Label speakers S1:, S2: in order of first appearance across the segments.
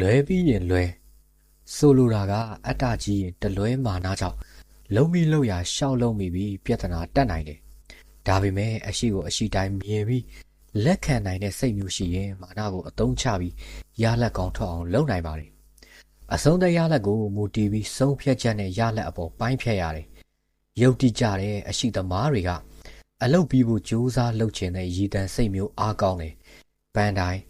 S1: လွဲပြီးရင်လွဲဆိုလိုတာကအတ္တကြီးရင်တလွဲမာနာကြောင့်လုံးပြီးလို့ရရှောက်လုံးမိပြီးပြဿနာတက်နိုင်တယ်ဒါပေမဲ့အရှိကိုအရှိတိုင်းမြင်ပြီးလက်ခံနိုင်တဲ့စိတ်မျိုးရှိရင်မာနကိုအသုံးချပြီးရလက်ကောင်းထွက်အောင်လုပ်နိုင်ပါတယ် အဆုံးတဲ့ရလက်ကိုမူတည်ပြီးဆုံးဖြတ်ချက်နဲ့ရလက်အပေါ်ပိုင်းဖြတ်ရတယ်ယုတ်တိကြတဲ့အရှိသမားတွေကအလုတ်ပြီးဖို့ကြိုးစားလုပ်ချင်တဲ့ရည်တန်စိတ်မျိုးအားကောင်းတယ်ပန်းတိုင်း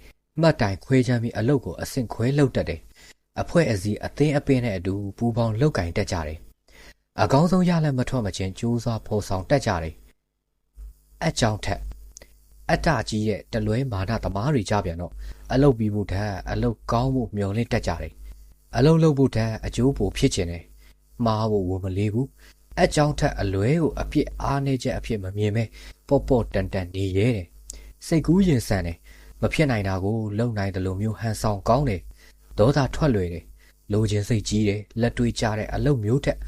S1: မှတ်တိုင်ခွဲချမ်းပြီးအလုတ်ကိုအဆင့်ခွဲလုပ်တတ်တယ်။အဖွဲ့အစည်းအသင်းအပင်းနဲ့အတူပူးပေါင်းလုပ်ကင်တတ်ကြတယ်။အကောင်းဆုံးရလက်မထွက်မချင်းကြိုးစားဖော်ဆောင်တတ်ကြတယ်။အကြောင်းထက်အတ္တကြီးရဲ့တလွဲမာနသမားတွေကြပြန်တော့အလုတ်ပြီးမှုထက်အလုတ်ကောင်းမှုမျှော်လင့်တတ်ကြတယ်။ အလုတ်လုပ်ဖို့ထက်အကျိုးပိုဖြစ်ခြင်းတယ်။မှားဖို့ဝမလေးဘူး။အကြောင်းထက်အလွဲကိုအဖြစ်အားနေချက်အဖြစ်မမြင်ပဲပေါ့ပေါ့တန်တန်နေရဲတယ်။စိတ်ကူးရင်ဆန်တယ်မဖြစ်နိုင်တာကိုလုံနိုင်တယ်လို့မျိုးဟန်ဆောင်ကောင်းတယ်ဒေါသထွက်လွယ်တယ်လိုချင်စိတ်ကြီးတယ်လက်တွေးကြတဲ့အလုပ်မျိုးထက်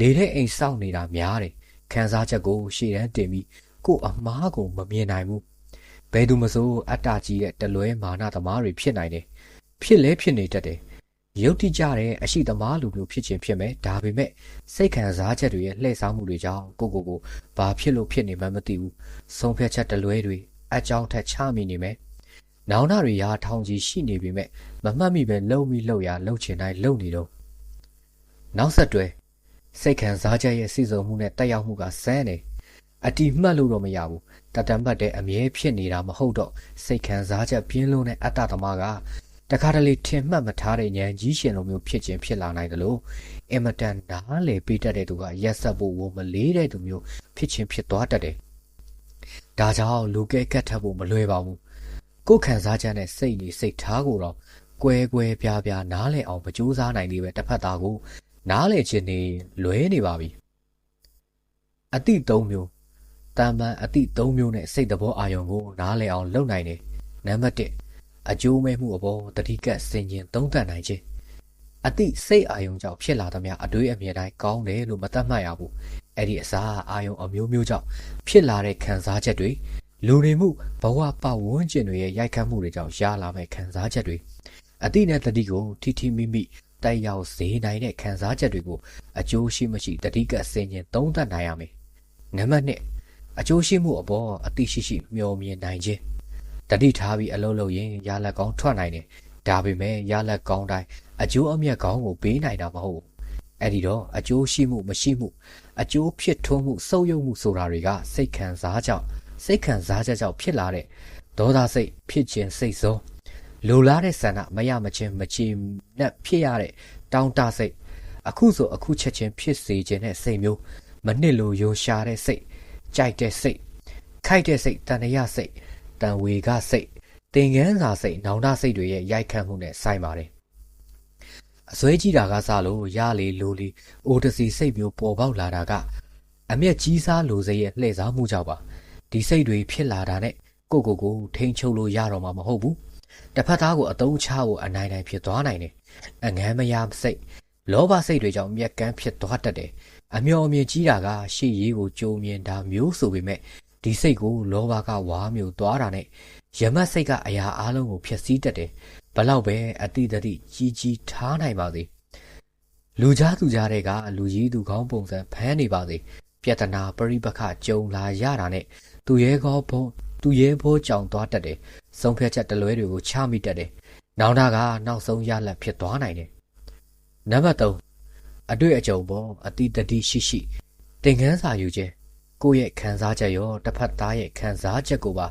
S1: လေတဲ့အိမ်စောင့်နေတာများတယ်ခံစားချက်ကိုရှေ့တန်းတင်ပြီးကို့အမားကိုမမြင်နိုင်ဘူးဘယ်သူမဆိုအတ္တကြီးတဲ့တလွဲမာနသမားတွေဖြစ်နိုင်တယ်ဖြစ်လဲဖြစ်နေတတ်တယ် ရုပ်တိကြတဲ့အရှိသမားလူမျိုးဖြစ်ခြင်းဖြစ်မယ်ဒါပေမဲ့စိတ်ခံစားချက်တွေရဲ့လှည့်စားမှုတွေကြောင့်ကိုကိုကိုဘာဖြစ်လို့ဖြစ်နေမှမသိဘူးဆုံးဖြတ်ချက်တလွဲတွေအကြောင်းထက်ချမိနေမယ်နောင်နာတွေရာထောင်ကြီးရှိနေပေမဲ့မမှတ်မိပဲလှုပ်မိလှုပ်ရလှုပ်ချင်တိုင်းလှုပ်နေတော့နောက်ဆက်တွဲစိတ်ခံစားချက်ရဲ့စီစုံမှုနဲ့တက်ရောက်မှုကစမ်းတယ်အတီမှတ်လို့တော့မရဘူးတတမတ်တဲ့အမြဲဖြစ်နေတာမဟုတ်တော့စိတ်ခံစားချက်ပြင်းလုံးတဲ့အတ္တသမားက တခါတလေထင်မှတ်မထားတဲ့ဉာဏ်ကြီးရှင်လိုမျိုးဖြစ်ခြင်းဖြစ်လာနိုင်တယ်လို့အမတန်နားလေပေးတတ်တဲ့သူကရက်ဆက်ဖို့ဝမလေးတဲ့သူမျိုးဖြစ်ခြင်းဖြစ်သွားတတ်တယ်ဒါကြောင့်လူကဲကတ်ထပ်ဖို့မလွယ်ပါဘူးကိုယ်ခံစားချက်နဲ့စိတ်နေစိတ်ထားကိုတော့ကွဲကွဲပြားပြားနားလည်အောင်မကြိုးစားနိုင်သေးပဲတစ်ဖက်သားကိုနားလည်ခြင်းနေလွဲနေပါပြီအတိ၃မျိုးတာမန်အတိ၃မျိုးနဲ့စိတ်တဘောအာယုံကိုနားလည်အောင်လုပ်နိုင်တယ်နံပါတ်1 အကျိုးမဲ့မှုအပေါ်တတိကတ်စင်ကျင်သုံးသပ်နိုင်ခြင်းအတိစိတ်အာယုံကြောင့်ဖြစ်လာသမျှအတွေးအမြင်တိုင်းကောင်းတယ်လို့မသတ်မှတ်ရဘူးအဲ့ဒီအစားအာယုံအမျိုးမျိုးကြောင့်ဖြစ်လာတဲ့ခံစားချက်တွေလူတွေမှုဘဝပတ်ဝန်းကျင်တွေရဲ့ရိုက်ခတ်မှုတွေကြောင့်ရလာမဲ့ခံစားချက်တွေအတိနဲ့တတိကိုထိထိမိမိတိုက်ရောက်စေနိုင်တဲ့ခံစားချက်တွေကိုအကျိုးရှိမရှိတတိကဆင်ញင်သုံးသပ်နိုင်ရမယ်။နံပါတ်1အကျိုးရှိမှုအပေါ်အတိရှိရှိမျှော်မြင်နိုင်ခြင်း တတိထားပြီးအလုပ်လုပ်ရင်ရလက်ကောင်းထွက်နိုင်တယ်။ဒါပေမဲ့ရလက်ကောင်းတိုင်းအကျိုးအမြတ်ကောင်းကိုပေးနိုင်တာမဟုတ်ဘူး။အဲ့ဒီတော့အကျိုးရှိမှုမရှိမှုအကျိုးဖြစ်ထွန်းမှုစုပ်ယုပ်မှုဆိုတာတွေကစိတ်ခံစားကြောင့်စိတ်ခံစားချက်ကြောင့်ဖြစ်လာတဲ့ဒေါသစိတ်ဖြစ်ခြင်းစိတ်ဆုံးလိုလားတဲ့ဆန္ဒမရမချင်းမချေနဲ့ဖြစ်ရတဲ့တောင်းတစိတ်အခုဆိုအခုချက်ချင်းဖြစ်စေခြင်းတဲ့စိတ်မျိုးမနစ်လိုယိုရှာတဲ့စိတ်ကြိုက်တဲ့စိတ်ခိုက်တဲ့စိတ်တန်ရစိတ် တန်ဝေကစိတ်တင်ငန်းစာစိတ်နောင်တစိတ်တွေရဲ့ရိုက်ခတ်မှုနဲ့ဆိုင်ပါတယ်အစွဲကြီးတာကစလို့ရလေလိုလီအိုတစီစိတ်မျိုးပေါ်ပေါက်လာတာကအမျက်ကြီးစားလိုစိတ်ရဲ့လှည့်စားမှုကြောင့်ပါဒီစိတ်တွေဖြစ်လာတာနဲ့ကိုကိုကိုထိန်ချုပ်လို့ရတော့မှာမဟုတ်ဘူးတစ်ဖက်သားကိုအတုံးချဖို့အနိုင်နိုင်ဖြစ်သွားနိုင်တယ်အငမ်းမရစိတ်လောဘစိတ်တွေကြောင့်မြက်ကန်းဖြစ်သွားတတ်တယ်အမျော်အမြင်ကြီးတာကရှေ့ရေးကိုကြုံမြင်တာမျိုးဆိုပေမဲ့ ဒီစိတ်ကိုလောဘကဝါမျိုးသွားတာနဲ့ယမတ်စိတ်ကအရာအလုံးကိုဖျက်ဆီးတတ်တယ်ဘလောက်ပဲအတိတတိကြီးကြီးထားနိုင်ပါသေးလူကြားသူကြားတဲ့ကလူကြီးသူကောင်းပုံစံဖမ်းနေပါသေးပြဿနာပရိပခကြုံလာရတာနဲ့သူရဲကောဘုံသူရဲဘောကြောင်သွားတတ်တယ်ဆုံးဖြတ်ချက်တလွဲတွေကိုချမိတတ်တယ်နောင်တာကနောက်ဆုံးရလတ်ဖြစ်သွားနိုင်တယ်နံပါတ်3အတွေ့အကြုံပေါ်အတိတတိရှိရှိ သင်ခန်းစာယူခြင်း ကိုယ့်ရဲ့ခံစားချက်ရောတစ်ဖက်သားရဲ့ခံစားချက်ကိုပါ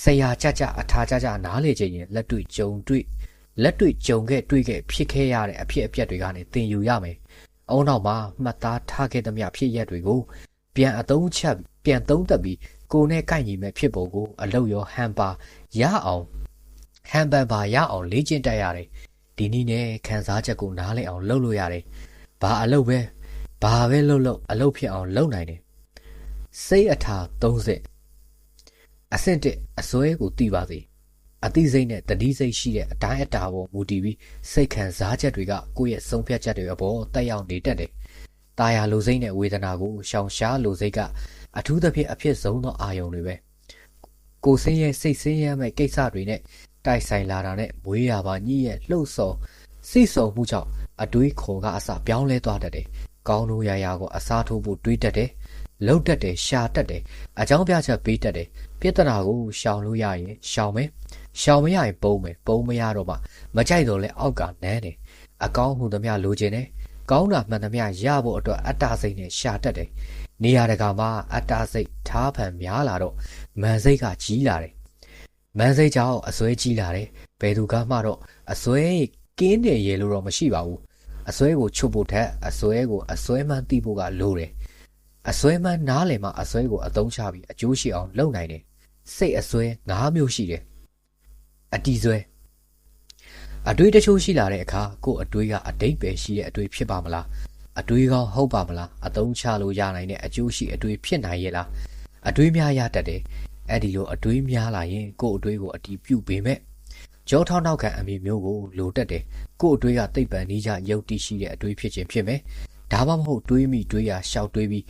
S1: ဆရာကြကြအထာကြကြနားလေခြင်းရင်လက်တွေ့ကြုံတွေ့လက်တွေ့ကြုံခဲ့တွေ့ခဲ့ဖြစ်ခဲ့ရတဲ့အဖြစ်အပျက်တွေကနေသင်ယူရမယ်။အုံနောက်မှာမှတ်သားထားခဲ့သမျှဖြစ်ရက်တွေကိုပြန်အသုံးချက်ပြန်သုံးသပ်ပြီးကိုနဲ့ကိုက်ညီမဲ့ဖြစ်ပုံကိုအလုတ်ရောဟန်ပါရအောင်ဟန်ပန်ပါရအောင်လေ့ကျင့်တတ်ရတယ်ဒီနည်းနဲ့ခံစားချက်ကိုနားလည်အောင်လုပ်လို့ရတယ်ဘာအလုတ်ပဲဘာပဲလုပ်လို့အလုတ်ဖြစ်အောင်လုပ်နိုင်တယ် စိတ်အထာ30အဆင့်1အစွဲကိုသိပါစေအသိစိတ်နဲ့တတိစိတ်ရှိတဲ့အတိုင်းအတာပေါ်မူတည်ပြီးစိတ်ခံစားချက်တွေကကိုယ့်ရဲ့ဆုံးဖြတ်ချက်တွေအပေါ်တက်ရောက်နေတတ်တယ်။ตาယာလိုစိတ်နဲ့ဝေဒနာကိုရှောင်ရှားလိုစိတ်ကအထူးသဖြင့်အဖြစ်ဆုံးသောအာယုံတွေပဲ။ကိုယ်စင်းရဲ့စိတ်စင်းရဲမဲ့ကိစ္စတွေနဲ့တိုက်ဆိုင်လာတာနဲ့မွေးရပါညှိရဲ့လှုပ်ဆော်စိတ်ဆော်မှုကြောင့်အတွေးခေါ်ကအစပြောင်းလဲသွားတတ်တယ်။ကောင်းလို့ရရကိုအစားထိုးဖို့တွေးတတ်တယ်။ လှုပ်တတ်တယ်ရှာတတ်တယ်အကြောင်းပြချက်ပေးတတ်တယ်ပြဿနာကိုရှောင်လို့ရရင်ရှောင်မယ်ရှောင်မရရင်ပုံမယ်ပုံမရတော့မှမကြိုက်တော့လဲအောက်ကနန်းတယ်အကောင်းမှုသမျှလိုချင်တယ်ကောင်းတာမှန်သမျှရဖို့အတွက်အတ္တစိတ်နဲ့ရှာတတ်တယ်နေရာတကာမှာအတ္တစိတ်ထားဖန်များလာတော့မန်စိတ်ကကြီးလာတယ်မန်စိတ်ကြောင့်အစွဲကြီးလာတယ်ဘယ်သူကမှတော့အစွဲကင်းတယ်ရေလို့တော့မရှိပါဘူးအစွဲကိုချုပ်ဖို့ထက်အစွဲကိုအစွဲမှန်းသိဖို့ကလိုတယ် အစွဲမှန်းနားလည်မှအစွဲကိုအသုံးချပြီးအကျိုးရှိအောင်လုပ်နိုင်တယ်စိတ်အစွဲ၅မျိုးရှိတယ်အတီဆွဲအတွေးတချို့ရှိလာတဲ့အခါကို့အတွေးကအတိတ်ပဲရှိတဲ့အတွေးဖြစ်ပါမလားအတွေးကောင်းဟုတ်ပါမလားအသုံးချလို့ရနိုင်တဲ့အကျိုးရှိအတွေးဖြစ်နိုင်ရဲ့လားအတွေးများရတတ်တယ်အဲ့ဒီလိုအတွေးများလာရင်ကို့အတွေးကိုအတီးပြုတ်ပေမဲ့ကြောထောက်နောက်ခံအမိမျိုးကိုလိုတတ်တယ်ကို့အတွေးကသိပ်ပန်နီးကြရုပ်တိရှိတဲ့အတွေးဖြစ်ခြင်းဖြစ်မယ်ဒါမှမဟုတ်တွေးမိတွေးရရှောက်တွေးပြီး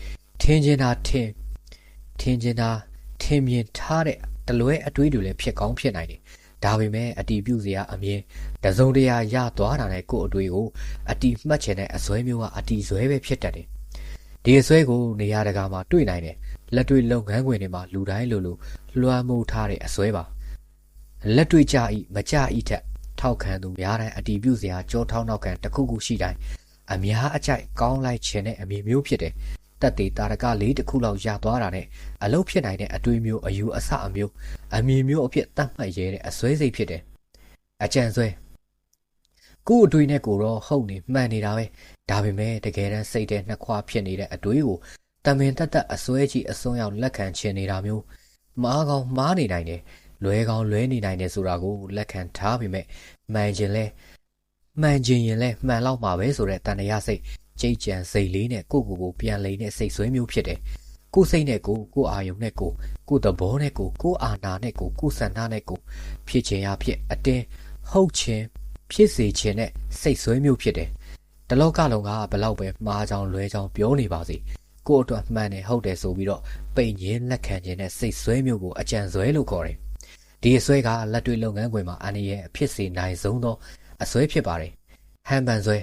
S1: ထင်းကျင်တာထင်းထင်းကျင်တာထင်မြင်ထားတဲ့တလွဲအတွေးတွေလည်းဖြစ်ကောင်းဖြစ်နိုင်တယ်ဒါပေမဲ့အတီးပြုတ်စရာအမြင်တစုံတရာရသွားတာနဲ့ကို့အတွေးကိုအတီးမှတ်ချင်တဲ့အစွဲမျိုးကအတီးဆွဲပဲဖြစ်တတ်တယ်ဒီအစွဲကိုနေရာတကာမှာတွေ့နိုင်တယ်လက်တွေ့လုပ်ငန်းခွင်တွေမှာလူတိုင်းလိုလိုလွှမ်းမိုးထားတဲ့အစွဲပါလက်တွေ့ကြဤမကြဤထက်ထောက်ခံသူများတိုင်းအတီးပြုတ်စရာကြောထောင်းနောက်ခံတစ်ခုခုရှိတိုင်းအများအကြိုက်ကောင်းလိုက်ခြင်းတဲ့အမြင်မျိုးဖြစ်တယ် တက်သေးတာရကလေးတစ်ခုလောက်ရသွားတာနဲ့အလုတ်ဖြစ်နိုင်တဲ့အတွေးမျိုးအယူအဆအမျိုးအမြင်မျိုးအဖြစ်တတ်မှတ်ရဲတဲ့အစွဲစိတ်ဖြစ်တယ်အကြံဆွဲကို့အတွေးနဲ့ကိုတော့ဟုတ်နေမှန်နေတာပဲဒါပေမဲ့တကယ်တမ်းစိတ်ထဲနှစ်ခွာဖြစ်နေတဲ့အတွေးကိုတမင်တက်တက်အစွဲကြီးအစွန်းရောက်လက်ခံချင်နေတာမျိုးမားကောင်မားနေနိုင်တယ်လွဲကောင်လွဲနေနိုင်တယ်ဆိုတာကိုလက်ခံထားပေမဲ့မှန်ခြင်းလဲမှန်ခြင်းရင်လဲမှန်လောက်မှာပဲဆိုတဲ့တန်တရားစိတ် ကြိတ်ကြံစိတ်လေးနဲ့ကိုကိုကိုပြန်လိန်တဲ့စိတ်ဆွဲမျိုးဖြစ်တယ်။ကိုစိတ်နဲ့ကိုကိုအာယုံနဲ့ကိုကိုသဘောနဲ့ကိုကိုအာနာနဲ့ကိုကိုစန္ဒနဲ့ကိုဖြစ်ခြင်းရဖြစ်အတင်းဟုတ်ခြင်းဖြစ်စေခြင်းနဲ့စိတ်ဆွဲမျိုးဖြစ်တယ်။တလောကလုံးကဘလောက်ပဲမှားချောင်းလွဲချောင်းပြောနေပါစေ။ကိုအတွက်မှန်တယ်ဟုတ်တယ်ဆိုပြီးတော့ပိန်ရင်းလက်ခံခြင်းနဲ့စိတ်ဆွဲမျိုးကိုအကြံဆွဲလို့ခေါ်တယ်။ဒီအဆွဲကလက်တွေ့လုပ်ငန်းခွင်မှာအနည်းရဲ့အဖြစ်စေနိုင်ဆုံးသောအဆွဲဖြစ်ပါတယ်။ဟန်ပန်ဆွဲ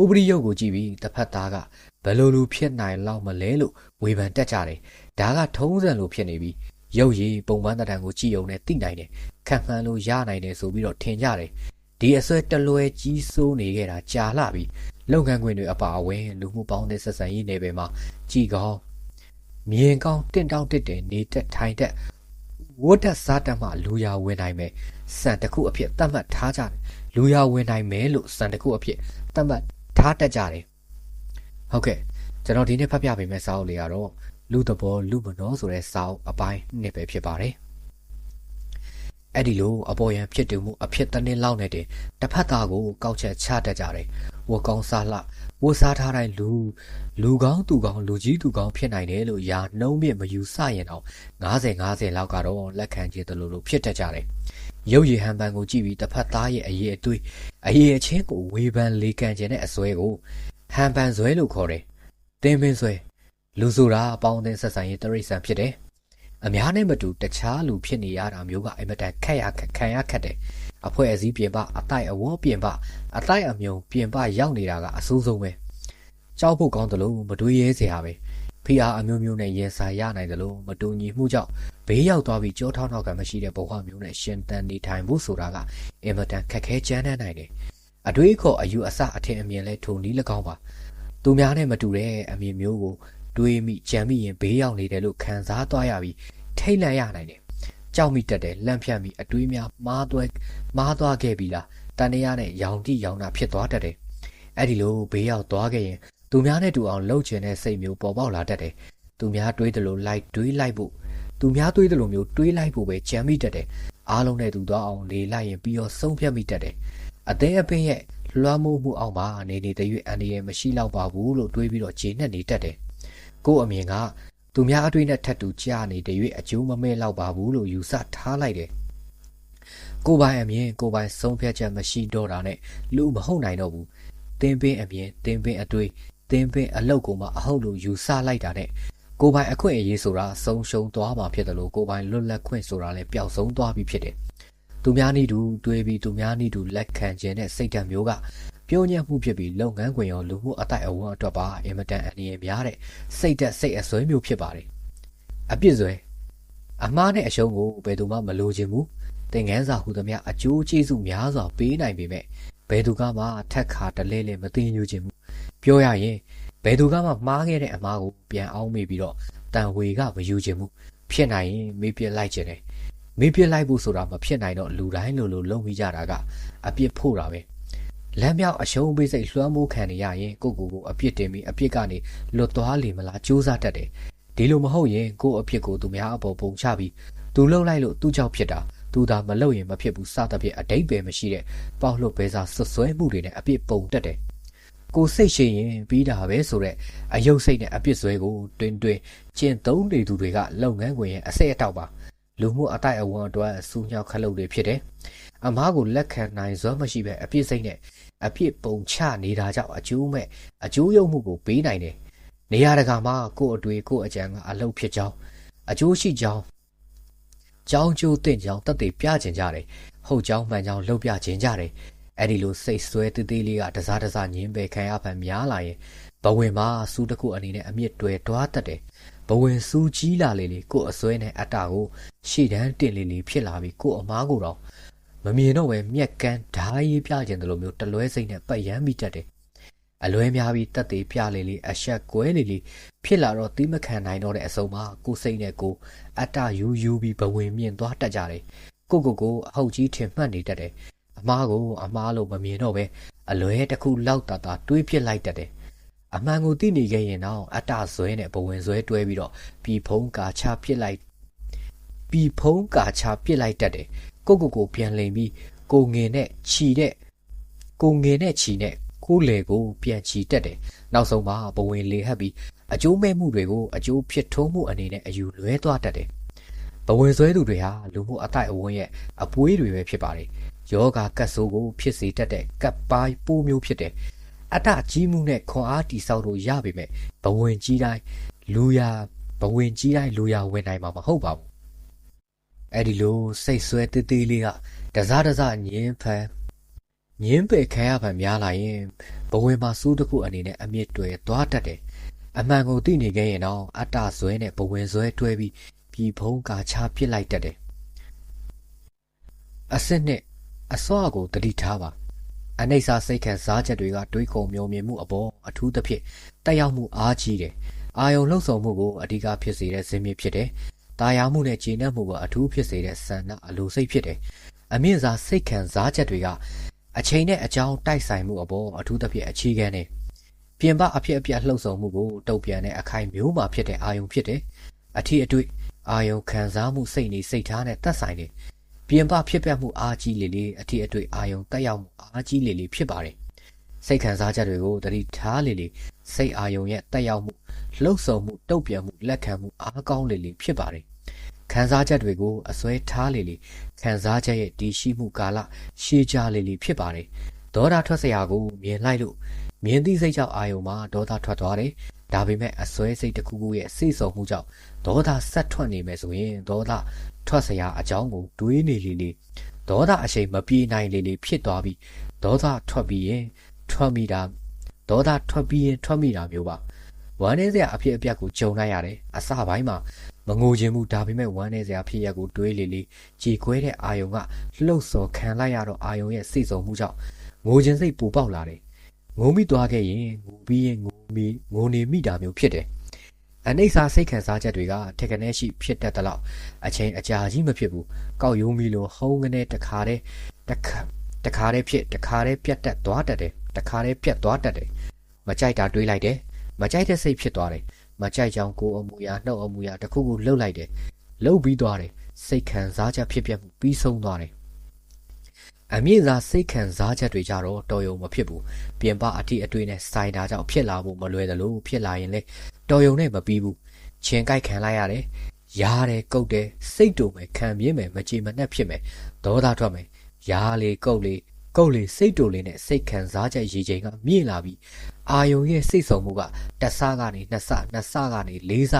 S1: ဥပရိယုတ်ကိုကြည့်ပြီးတစ်ဖက်သားကဘယ်လိုလူဖြစ်နိုင်လောက်မလဲလို့ဝေဖန်တက်ကြတယ်။ဒါကထုံးစံလိုဖြစ်နေပြီးရုပ်ရည်ပုံပန်းတံကိုကြည့်ုံနဲ့သိနိုင်တယ်။ခံမှန်းလို့ရနိုင်တယ်ဆိုပြီးတော့ထင်ကြတယ်။ဒီအစွဲတလွဲကြီးစိုးနေခဲ့တာကြာလှပြီ။လုပ်ငန်းခွင်တွေအပါအဝင်လူမှုပေါင်းတဲ့ဆက်ဆံရေးနယ်ပယ်မှာကြည်ကောင်းမြင်ကောင်းတင့်တောင့်တက်တယ်နေတက်ထိုင်တက်ဝတ်တက်စားတက်မှလူရဝင်နိုင်မယ်စံတစ်ခုအဖြစ်သတ်မှတ်ထားကြတယ်လူရဝင်နိုင်မယ်လို့စံတစ်ခုအဖြစ်သတ်မှတ် ထားတတ်ကြတယ်ဟုတ်ကဲ့ကျွန်တော်ဒီနေ့ဖတ်ပြပေးမယ့်စာအုပ်လေးကတော့လူသဘောလူမနောဆိုတဲ့စာအုပ်အပိုင်းနှစ်ပဲဖြစ်ပါတယ်အဲ့ဒီလိုအပေါ်ယံဖြစ်တူမှုအဖြစ်တနည်းလောက်နေတဲ့တစ်ဖက်သားကိုကောက်ချက်ချတတ်ကြတယ်ဝကောင်းစားလှဝစားထားတိုင်းလူလူကောင်းသူကောင်းလူကြီးသူကောင်းဖြစ်နိုင်တယ်လို့ယာနှုံးမြင့်မယူဆရင်တော့90 90လောက်ကတော့လက်ခံကြည့်တယ်လို့လို့ဖြစ်တတ်ကြတယ် ရုပ်ရည်ဟန်ပန်ကိုကြည့်ပြီးတစ်ဖက်သားရဲ့အရေးအသွေးအရေးအချင်းကိုဝေဖန်လေကန်ခြင်းတဲ့အစွဲကိုဟန်ပန်ဇွဲလို့ခေါ်တယ်။တင်းပင်ဇွဲလူဆိုတာအပေါင်းအသင်းဆက်ဆံရေးတရိษံဖြစ်တယ်။အများနဲ့မတူတခြားလူဖြစ်နေရတာမျိုးကအင်မတန်ခက်ရခက်ခံရခက်တယ်။အဖွဲ့အစည်းပြင်ပအတိုက်အဝေါ်ပြင်ပအတိုက်အမြုံပြင်ပရောက်နေတာကအဆိုးဆုံးပဲ။ကြောက်ဖို့ကောင်းတယ်လို့မတွေးရဲစရာပဲ ဖိအားအမျိုးမျိုးနဲ့ရင်ဆိုင်ရနိုင်တယ်လို့မတူညီမှုကြောင့်ဘေးရောက်သွားပြီးကြောထောက်နောက်ကမရှိတဲ့ဘဝမျိုးနဲ့ရှင်တန်နေထိုင်ဖို့ဆိုတာကအင်မတန်ခက်ခဲကြမ်းတမ်းနိုင်တယ်။အတွေးခေါ်အယူအဆအထင်အမြင်လဲထုံနီး၎င်းပါ။သူများနဲ့မတူတဲ့အမြင်မျိုးကိုတွေးမိကြံမိရင်ဘေးရောက်နေတယ်လို့ခံစားသွားရပြီးထိတ်လန့်ရနိုင်တယ်။ကြောက်မိတတ်တယ်လန့်ဖြန့်ပြီးအတွေးများမားသွဲမားသွားခဲ့ပြီလားတန်တရားနဲ့ရောင်တိရောင်တာဖြစ်သွားတတ်တယ်။အဲ့ဒီလိုဘေးရောက်သွားခဲ့ရင် သူများနဲ့တူအောင်လှုပ်ချင်တဲ့စိတ်မျိုးပေါ်ပေါက်လာတတ်တယ်။သူများတွေးတယ်လို့လိုက်တွေးလိုက်ဖို့သူများတွေးတယ်လို့မျိုးတွေးလိုက်ဖို့ပဲကြံမိတတ်တယ်။အားလုံးနဲ့သူသွားအောင်လေလိုက်ရင်ပြီးတော့ဆုံးဖြတ်မိတတ်တယ်။အသေးအပင်ရဲ့လွှမ်းမိုးမှုအောက်မှာနေနေတဲ့ရွေးအန်ဒီရဲ့မရှိတော့ပါဘူးလို့တွေးပြီးတော့ဂျင်းနဲ့နေတတ်တယ်။ကို့အမြင်ကသူများအတွေ့နဲ့ထပ်တူကြားနေတဲ့ရွေးအကျိုးမမဲ့တော့ပါဘူးလို့ယူဆထားလိုက်တယ်။ကိုပိုင်အမြင်ကိုပိုင်ဆုံးဖြတ်ချက်မရှိတော့တာနဲ့လူမဟုတ်နိုင်တော့ဘူးတင်းပင်းအမြင်တင်းပင်းအတွေ့ တင်းပင်းအလုတ်ကိုမှအဟုတ်လို့ယူဆလိုက်တာနဲ့ကိုပိုင်အခွင့်အရေးဆိုတာဆုံးရှုံးသွားမှာဖြစ်တယ်လို့ကိုပိုင်လွတ်လပ်ခွင့်ဆိုတာလည်းပျောက်ဆုံးသွားပြီဖြစ်တယ်သူများနည်းတူတွေးပြီးသူများနည်းတူလက်ခံခြင်းနဲ့စိတ်ဓာတ်မျိုးကပြုံးညံ့မှုဖြစ်ပြီးလုပ်ငန်းခွင်ရောလူမှုအတိုက်အဝန်းအတွက်ပါအင်မတန်အနည်းများတဲ့စိတ်သက်စိတ်အစွဲမျိုးဖြစ်ပါတယ်အပြစ်စွဲအမားနဲ့အရှုံးကိုဘယ်သူမှမလိုချင်ဘူးသင်ငန်းစာဟူသမျှအကျိုးကျေးဇူးများစွာပေးနိုင်ပေမဲ့ ဘယ်သူကမှထက်ခါတလဲလဲမသိညူချင်ဘူးပြောရရင်ဘယ်သူကမှမှားခဲ့တဲ့အမားကိုပြန်အောင်မေးပြီးတော့တန်ဝေကမယူချင်ဘူးဖြစ်နိုင်ရင်မေးပြလိုက်ချင်တယ်မေးပြလိုက်ဖို့ဆိုတာမဖြစ်နိုင်တော့လူတိုင်းလိုလိုလုံမိကြတာကအပြစ်ဖို့တာပဲလမ်းမြောက်အရှုံးပေးစိတ်လွှမ်းမိုးခံနေရရင်ကိုကိုကိုအပြစ်တင်ပြီးအပြစ်ကနေလွတ်သွားလိမ့်မလားစူးစမ်းတတ်တယ်ဒီလိုမဟုတ်ရင်ကို့အဖြစ်ကိုသူများအပေါ်ပုံချပြီးသူလှုပ်လိုက်လို့သူ့ကြောင့်ဖြစ်တာ သူသာမလှုပ်ရင်မဖြစ်ဘူးစသဖြင့်အတိတ်ပဲမရှိတဲ့ပေါက်လွတ်ပဲစားဆွဆွဲမှုတွေနဲ့အပြစ်ပုံတက်တယ်ကိုစိတ်ရှိရင်ပြီးတာပဲဆိုတော့အယုတ်စိတ်နဲ့အပြစ်ဆွဲကိုတွင်တွင်ကျင့်သုံးနေသူတွေကလုပ်ငန်းခွင်ရဲ့အစိတ်အတောက်ပါလူမှုအတိုက်အဝန်းအတွက်စူးညောက်ခလုတ်တွေဖြစ်တယ်အမားကိုလက်ခံနိုင်စွမ်းမရှိပဲအပြစ်စိတ်နဲ့အပြစ်ပုံချနေတာကြောင့်အကျိုးမဲ့အကျိုးယုံမှုကိုပေးနိုင်တယ်နေရာတကာမှာကို့အတွေ့ကို့အကြံကအလုပ်ဖြစ်ကြောင်းအကျိုးရှိကြောင်း ကြောင်းကျိုးတင့်ကြောင်းတတ်သိပြခြင်းကြတယ်ဟုတ်ကြောင်းမှန်ကြောင်းလှုပ်ပြခြင်းကြတယ်အဲ့ဒီလိုစိတ်ဆွဲသေးသေးလေးကတစားတစားညင်းပယ်ခံရဖန်များလာရင်ဘဝင်မှာစူးတစ်ခုအနေနဲ့အမြင့်တွယ်တွားတတ်တယ်ဘဝင်စူးကြီးလာလေလေကို့အစွဲနဲ့အတ္တကိုရှေ့တန်းတင်လေလေဖြစ်လာပြီးကို့အမားကိုတော့မမြင်တော့ပဲမြက်ကန်းဓာရေးပြခြင်းတလိုမျိုးတလွဲစိတ်နဲ့ပတ်ရမ်းမိတတ်တယ် အလွဲများပြီးတက်သေးပြလေလေအဆက်ကွဲလေလေဖြစ်လာတော့သီးမခံနိုင်တော့တဲ့အစုံမှာကိုစိတ်နဲ့ကိုအတ္တယူယူပြီးဘဝင်မြင့်သွားတတ်ကြတယ်ကိုကိုကိုအဟုတ်ကြီးထင်မှတ်နေတတ်တယ်အမားကိုအမားလို့မမြင်တော့ပဲအလွဲတစ်ခုလောက်တာတာတွေးပြစ်လိုက်တတ်တယ်အမှန်ကိုသိနေခဲ့ရင်တော့အတ္တဇွဲနဲ့ဘဝင်ဇွဲတွဲပြီးတော့ပြီဖုံးကာချပြစ်လိုက်ပြီဖုံးကာချပြစ်လိုက်တတ်တယ်ကိုကိုကိုပြန်လိန်ပြီးကိုငင်နဲ့ခြီတဲ့ကိုငင်နဲ့ခြီနဲ့ ကိုလေကိုပြန်ချီတက်တယ်နောက်ဆုံးမှာဘဝင်လေဟပ်ပြီးအကျိုးမဲ့မှုတွေကိုအကျိုးဖြစ်ထုံးမှုအနေနဲ့အယူလွဲသွားတတ်တယ်ဘဝင်ဆွဲသူတွေဟာလူမှုအတိုက်အဝန်းရဲ့အပွေးတွေပဲဖြစ်ပါတယ်ယောဂကတ်ဆိုးကိုဖြစ်စေတတ်တဲ့ကပ်ပိုင်းပိုးမျိုးဖြစ်တယ်အတ္တကြီးမှုနဲ့ခွန်အားတိဆောက်လို့ရပေမဲ့ဘဝင်ကြီးတိုင်းလူရဘဝင်ကြီးတိုင်းလူရဝင်နိုင်မှာမဟုတ်ပါဘူးအဲ့ဒီလိုစိတ်ဆွဲတေးသေးလေးကတစားတစားညင်းဖန် ညင်းပယ်ခံရပါများလာရင်ဘဝင်မှာစူးတစ်ခုအနေနဲ့အမြင့်တွေသွားတတ်တယ်အမှန်ကိုသိနေခဲ့ရင်တော့အတ္တဇွဲနဲ့ဘဝင်ဇွဲတွဲပြီးပြည်ဖုံးကာချပစ်လိုက်တတ်တယ်အစစ်နဲ့အစွာကိုတတိထားပါအနိစ္စစိတ်ခံစားချက်တွေကတွေးခုံမျိုးမြင်မှုအပေါ်အထူးသဖြင့်တက်ရောက်မှုအားကြီးတယ်အာယုံလှုပ်ဆောင်မှုကိုအဓိကဖြစ်စေတဲ့ဇင်းမြစ်ဖြစ်တယ်တာယာမှုနဲ့ကျေနပ်မှုကအထူးဖြစ်စေတဲ့ဆန္ဒအလိုစိတ်ဖြစ်တယ်အမြင့်စားစိတ်ခံစားချက်တွေက အချိန်နဲ့အကြောင်းတိုက်ဆိုင်မှုအပေါ်အထူးသဖြင့်အခြေခံတယ်ပြင်ပအဖြစ်အပျက်လှုပ်ဆောင်မှုကိုတုံ့ပြန်တဲ့အခိုင်မျိုးမှာဖြစ်တဲ့အာယုံဖြစ်တယ်အထီးအတွေ့အာယုံခံစားမှုစိတ်နေစိတ်ထားနဲ့သက်ဆိုင်တယ်ပြင်ပဖြစ်ပျက်မှုအားကြီးလေလေအထီးအတွေ့အာယုံတက်ရောက်မှုအားကြီးလေလေဖြစ်ပါတယ်စိတ်ခံစားချက်တွေကိုတတိထားလေလေစိတ်အာယုံရဲ့တက်ရောက်မှုလှုပ်ဆောင်မှုတုံ့ပြန်မှုလက်ခံမှုအားကောင်းလေလေဖြစ်ပါတယ်ခံစားချက်တွေကိုအစွဲထားလေလေ ခံစားချက်ရဲ့တည်ရှိမှုကာလရှည်ကြာလေလေဖြစ်ပါတယ်ဒေါသထွက်စရာကိုမြင်လိုက်လို့မြင်သိစိတ်ကြောင့်အာယုံမှာဒေါသထွက်သွားတယ်ဒါပေမဲ့အစွဲစိတ်တစ်ခုခုရဲ့စိတ်ဆုံမှုကြောင့်ဒေါသဆက်ထွက်နေမယ်ဆိုရင်ဒေါသထွက်စရာအကြောင်းကိုတွေးနေလေလေဒေါသအရှိန်မပြေနိုင်လေလေဖြစ်သွားပြီးဒေါသထွက်ပြီးရင်ထွက်မိတာဒေါသထွက်ပြီးရင်ထွက်မိတာမျိုးပါဝမ်းနေစရာအဖြစ်အပျက်ကိုကြုံလိုက်ရတယ်အစပိုင်းမှာ မငိုခြင်းမှုဒါပေမဲ့ဝမ်းနေစရာဖြစ်ရက်ကိုတွေးလေလေကြေခွဲတဲ့အာယုံကလှုပ်ဆော်ခံလိုက်ရတော့အာယုံရဲ့စိတ်ဆုံမှုကြောင့်ငိုခြင်းစိတ်ပူပေါက်လာတယ်ငိုမိသွားခဲ့ရင်ငိုပြီးရင်ငိုမိငိုနေမိတာမျိုးဖြစ်တယ်အနိစ္စစိတ်ခံစားချက်တွေကထက်ကနေရှိဖြစ်တတ်တဲ့လောက်အချိန်အကြာကြီးမဖြစ်ဘူးကောက်ယုံမီလိုဟုံးကနေတခါတည်းတခါတခါတည်းဖြစ်တခါတည်းပြတ်တက်သွားတတ်တယ်တခါတည်းပြတ်သွားတတ်တယ်မကြိုက်တာတွေးလိုက်တယ်မကြိုက်တဲ့စိတ်ဖြစ်သွားတယ် မကြိုက်ကြောင်ကိုအမူအရာနှုတ်အမူအရာတစ်ခုခုလှုပ်လိုက်တယ်လှုပ်ပြီးသွားတယ်စိတ်ခံစားချက်ဖြစ်ပြမှုပြီးဆုံးသွားတယ်အမြင့်စားစိတ်ခံစားချက်တွေကြတော့တော်ရုံမဖြစ်ဘူးပြင်ပအထိအတွေ့နဲ့စိုင်တာကြောင့်ဖြစ်လာဖို့မလွယ်တယ်လို့ဖြစ်လာရင်လေတော်ရုံနဲ့မပြီးဘူးချင်းကြိုက်ခံလိုက်ရတယ်ရားတယ်ကုတ်တယ်စိတ်တုံမယ်ခံပြင်းမယ်မကြည်မနှက်ဖြစ်မယ်ဒေါသထွက်မယ်ရားလေကုတ်လေ ကုတ်လေစိတ်တူလေးနဲ့စိတ်ခံစားချက်ရည်ချိန်ကမြင့်လာပြီးအာယုံရဲ့စိတ်ဆုံမှုကတစ်ဆကနေနှစ်ဆနှစ်ဆကနေလေးဆ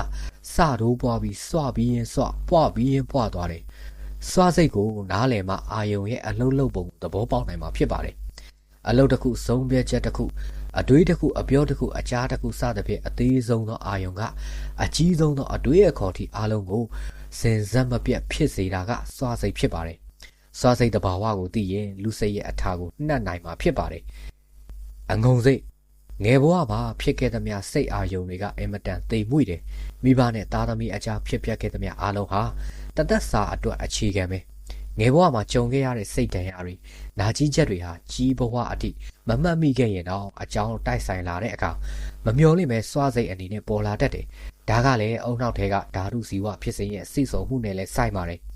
S1: စတိုးပွားပြီးစွပြီးရင်စွပွားပြီးရင်ပွားသွားတယ်စွစိတ်ကိုနားလည်မှအာယုံရဲ့အလုံးလုံးပုံသဘောပေါက်နိုင်မှာဖြစ်ပါတယ်အလုပ်တစ်ခုဆုံးဖြတ်ချက်တစ်ခုအတွေးတစ်ခုအပြောတစ်ခုအကြားတစ်ခုစသဖြင့်အသေးဆုံးသောအာယုံကအကြီးဆုံးသောအတွေးအခေါ်ထိအားလုံးကိုစင်စက်မပြတ်ဖြစ်စေတာကစွာစိတ်ဖြစ်ပါတယ်။ စွာစိတ်တဘာဝကိုသိရင်လူစိတ်ရဲ့အထာကိုနှက်နိုင်မှာဖြစ်ပါတယ်။အငုံစိတ်ငယ်ဘဝမှာဖြစ်ခဲ့သမျှစိတ်အာယုံတွေကအင်မတန်သိမ်မွေ့တယ်။မိဘနဲ့သားသမီးအကြားဖြစ်ပျက်ခဲ့သမျှအားလုံးဟာတသက်စာအတွက်အခြေခံပဲ။ငယ်ဘဝမှာကြုံခဲ့ရတဲ့စိတ်ဒဏ်ရာတွေနာကြီးချက်တွေဟာကြီးဘဝအထိမမှတ်မိခဲ့ရင်တော့အကြောင်းတိုက်ဆိုင်လာတဲ့အခါမမျော်လင့်ပဲစွာစိတ်အနေနဲ့ပေါ်လာတတ်တယ်။ဒါကလည်းအုံနောက်ထဲကဓာတုဇီဝဖြစ်စဉ်ရဲ့စိတ်ဆုံမှုနဲ့လည်းဆိုင်ပါတယ်။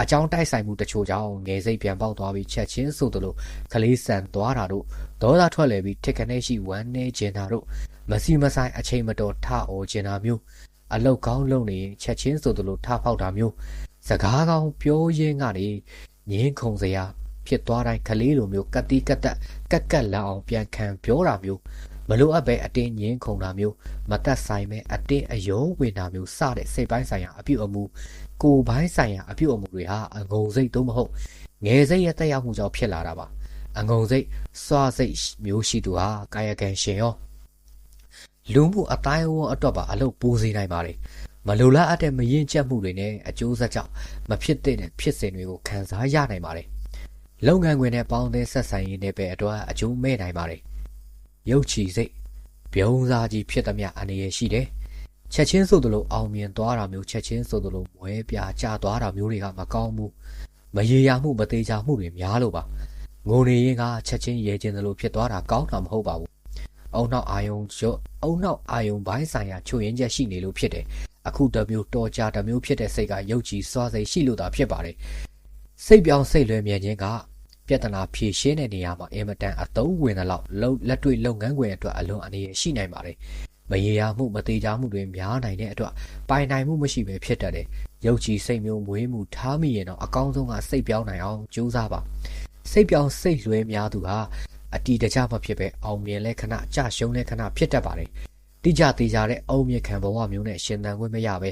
S1: အကြောင်းတိုက်ဆိုင်မှုတချို့ကြောင့်ငယ်စိတ်ပြန်ပေါက်သွားပြီးချက်ချင်းဆိုသလိုခလေးဆန်သွားတာတို့ဒေါသထွက်လေပြီးထက်ခနဲ့ရှိဝမ်းနေခြင်းတာတို့မစီမဆိုင်အချိန်မတော်ထအော်ခြင်းတာမျိုးအလောက်ကောင်းလုံနေချက်ချင်းဆိုသလိုထဖောက်တာမျိုးစကားကောင်းပြောရင်းကနေငင်းခုန်စရာဖြစ်သွားတိုင်းကလေးလိုမျိုးကတိကတ်တက်ကက်ကက်လောက်အောင်ပြန်ခံပြောတာမျိုးမ လိုအပ်ပဲအတင်းငင်းခုန်တာမျိုးမသက်ဆိုင်ပဲအတင်းအယုံဝင်တာမျိုးစတဲ့စိတ်ပိုင်းဆိုင်ရာအပြုအမူကိုယ်ပိုင်းဆိုင်ရာအပြုအမူတွေဟာအငုံစိတ်သို့မဟုတ်ငယ်စိတ်ရဲ့တက်ရောက်မှုကြောင့်ဖြစ်လာတာပါအငုံစိတ်စွာစိတ်မျိုးရှိသူဟာကာယကံရှင်ရောလူမှုအတိုင်းအဝန်းအတွက်ပါအလုပ်ပူစေနိုင်ပါတယ်မလိုလားအပ်တဲ့မရင်ကျက်မှုတွေနဲ့အကျိုးဆက်ကြောင့်မဖြစ်တဲ့ဖြစ်စဉ်တွေကိုခံစားရနိုင်ပါတယ်လုပ်ငန်းခွင်နဲ့ပေါင်းသင်းဆက်ဆံရေးနဲ့ပဲအတွက်အကျိုးမဲ့နိုင်ပါတယ် ရုပ်ချီစိတ်ပြုံးစားကြီးဖြစ်သမျှအနေရရှိတယ်ချက်ချင်းဆိုသလိုအောင်မြင်သွားတာမျိုးချက်ချင်းဆိုသလိုမွဲပြာကျသွားတာမျိုးတွေကမကောင်းဘူးမရေရာမှုမသေးချာမှုတွေများလို့ပါငိုနေရင်ကချက်ချင်းရဲခြင်းသလိုဖြစ်သွားတာကောင်းတာမဟုတ်ပါဘူးအုံနောက်အာယုံကျော့အုံနောက်အာယုံဘိုင်းဆိုင်ရာချွရင်ချက်ရှိနေလို့ဖြစ်တယ်အခုတမျိုးတော်ကြတမျိုးဖြစ်တဲ့စိတ်ကရုပ်ကြည်စွာစိတ်ရှိလို့သာဖြစ်ပါတယ်စိတ်ပြောင်းစိတ်လွဲမြဲခြင်းက ပြဿနာဖြေရှင်းတဲ့နေရာမှာအင်မတန်အသုံးဝင်တဲ့လောက်လက်တွေ့လုပ်ငန်းခွင်အတွက်အလွန်အနေရရှိနိုင်ပါတယ်မရေရာမှုမသေးချာမှုတွေများနိုင်တဲ့အတွက်ပိုင်နိုင်မှုမရှိဘဲဖြစ်တတ်တယ်ရုပ်ကြည်စိတ်မျိုးမွေးမှုထားမိရင်တော့အကောင်းဆုံးကစိတ်ပြောင်းနိုင်အောင်ကြိုးစားပါစိတ်ပြောင်းစိတ်လွဲများသူဟာအတီတကြမဖြစ်ပဲအောင်မြင်လဲခဏကြရှုံးလဲခဏဖြစ်တတ်ပါတယ် တိကျသေးကြတဲ့အုံမြခံဘဝမျိုးနဲ့ရှင်သန်ခွင့်မရပဲ